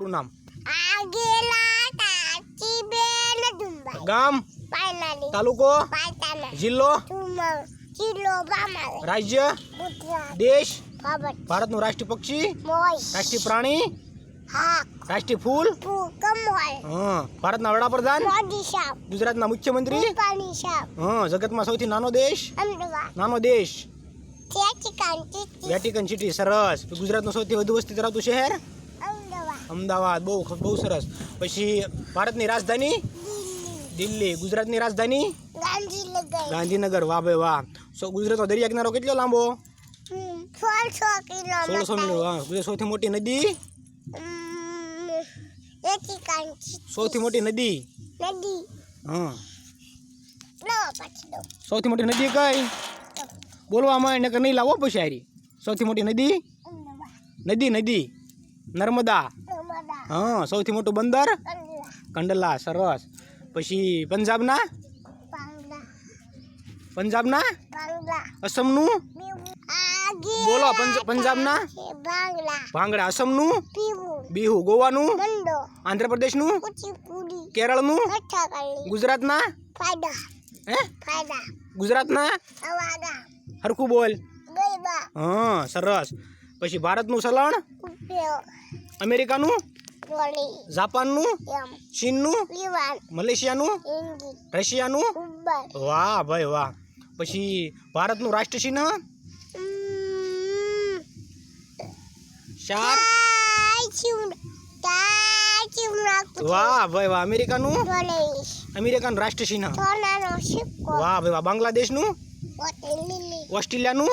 પૂરું નામ? ગામ? તાલુકો? જિલ્લો? રાજ્ય? દેશ? ભારતનું રાષ્ટ્રીય પક્ષી? રાષ્ટ્રીય પ્રાણી? રાષ્ટ્રીય ફૂલ? ભારતના વડાપ્રધાન? ગુજરાતના મુખ્યમંત્રી? હા. જગતમાં સૌથી નાનો દેશ? નાનો દેશ? Vatican City. સરસ. ગુજરાતનું સૌથી વધુ વસ્તી ધરાવતું શહેર? અમદાવાદ બહુ બહુ સરસ. પછી ભારતની રાજધાની? દિલ્હી. ગુજરાતની રાજધાની? ગાંધીનગર. વાહ ભાઈ વાહ. સો ગુજરાતનો દરિયા કિનારો કેટલો લાંબો? સોળસો કિલોમીટર. સૌથી મોટી નદી? સૌથી મોટી નદી? હા. સૌથી મોટી નદી કઈ? બોલવામાં એને નહીં લાવો પછી સૌથી મોટી નદી? નદી નદી. નર્મદા. હા સૌથી મોટું બંદર? કંડલા સરસ. પછી પંજાબના? પંજાબના? અસમનું? બોલો, પંજ- પંજાબના? ભાંગડા. અસમનું? બિહુ. ગોવાનું? આંધ્રપ્રદેશનું? કેરળનું? ગુજરાતના? હે? ગુજરાતના? હરખું બોલ. હા સરસ. પછી ભારતનું સલણ અમેરિકાનું? જાપાનનું? ચીનનું? મલેશિયાનું? રશિયાનું? વાહ ભાઈ વાહ. પછી ભારતનું રાષ્ટ્ર ચિહ્ન? ચાર. વાહ ભાઈ વાહ. અમેરિકાનું? અમેરિકાનું રાષ્ટ્ર ચિહ્ન? વાહ ભાઈ વાહ. બાંગ્લાદેશનું? ઓસ્ટ્રેલિયાનું?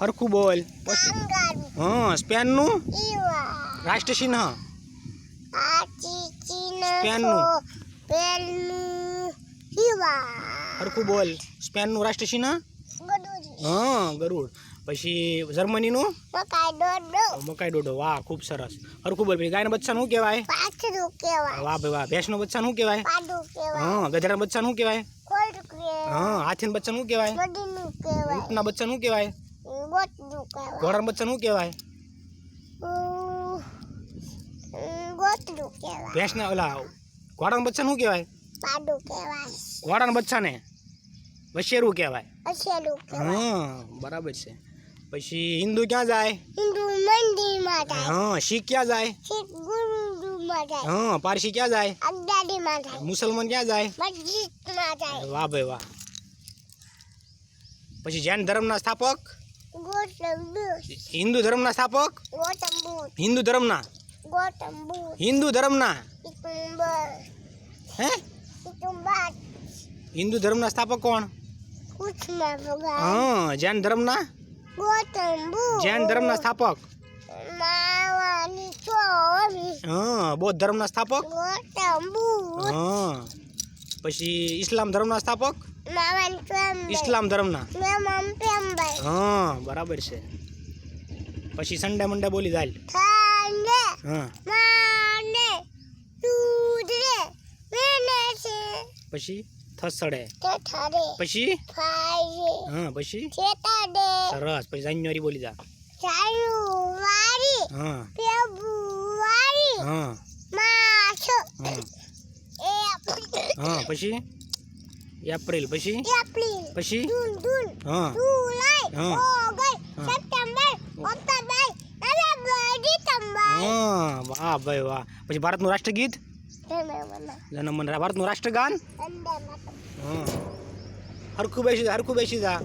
હરખું બોલ. હા સ્પેનનું? રાષ્ટ્ર ચિહ્ન? સ્પેનનું. પેનનું હરખું બોલ. સ્પેનનું રાષ્ટ્ર ચિહ્ન હા ગરુડ. પછી જર્મનીનું? મકાઈ ડોડો. વાહ ખૂબ સરસ. હરખું બોલ. પછી ગાયના બચ્ચાનું શું કહેવાય? વાહ ભાઈ વાહ. ભેંસનું બચ્ચાનું શું કહેવાય? હા ગજરાના બચ્ચાનું શું કહેવાય? હા હાથીના બચ્ચાનું શું કહેવાય? ઊંટના બચ્ચાનું શું કહેવાય? ઘોડાના બચ્ચાનું શું કહેવાય? કહેવાય ભેંસના ઓલા ઘોડાના બચ્ચાનું શું કહેવાય પાડું કહેવાય ઘોડાના બચ્ચાને? વશેરું કહેવાય હા બરાબર છે. પછી હિન્દુ ક્યાં જાય? હિન્દુ મંદિરમાં જાય. હા શીખ ક્યાં જાય? શીખ ગુરુમાં જાય. હા પારસી ક્યાં જાય? અગદાડીમાં જાય. મુસલમાન ક્યાં જાય? મસ્જિદમાં જાય. વાહ ભાઈ વાહ. પછી જૈન ધર્મના સ્થાપક? ગોતમ હિન્દુ ધર્મના સ્થાપક? ગોતમ હિન્દુ ધર્મના? ગોતમ બુદ્ધ હિન્દુ ધર્મના હે હિન્દુ ધર્મના સ્થાપક કોણ હા જૈન ધર્મના ગોતમ બુદ્ધ જૈન ધર્મના સ્થાપક હા બૌદ્ધ ધર્મના સ્થાપક ગોતમ બુદ્ધ હા પછી ઇસ્લામ ધર્મના સ્થાપક ઇસ્લામ ધર્મના હા બરાબર છે પછી સંડે મંડે બોલી જાય માને દૂધરે મેને છે. પછી થસડે. ઠારે પછી? ફાયે હા પછી? ચેતાડે સરસ પછી જાન્યુઆરી બોલી જા. જાન્યુઆરી. હા. ફેબ્રુઆરી. હા. માર્ચ. હા. પછી? એપ્રિલ પછી? એપ્રિલ. પછી? જૂન જૂન. હા. જુલાઈ. હા. ઓગસ્ટ. સપ્ટેમ્બર. ઓક્ટોબર હા વાહ ભાઈ વાહ પછી ભારતનું રાષ્ટ્રગીત જનમન જનમન ભારતનું રાષ્ટ્રગાન અંડે મત હા હરખું બેસી જા હરખું બેસી જા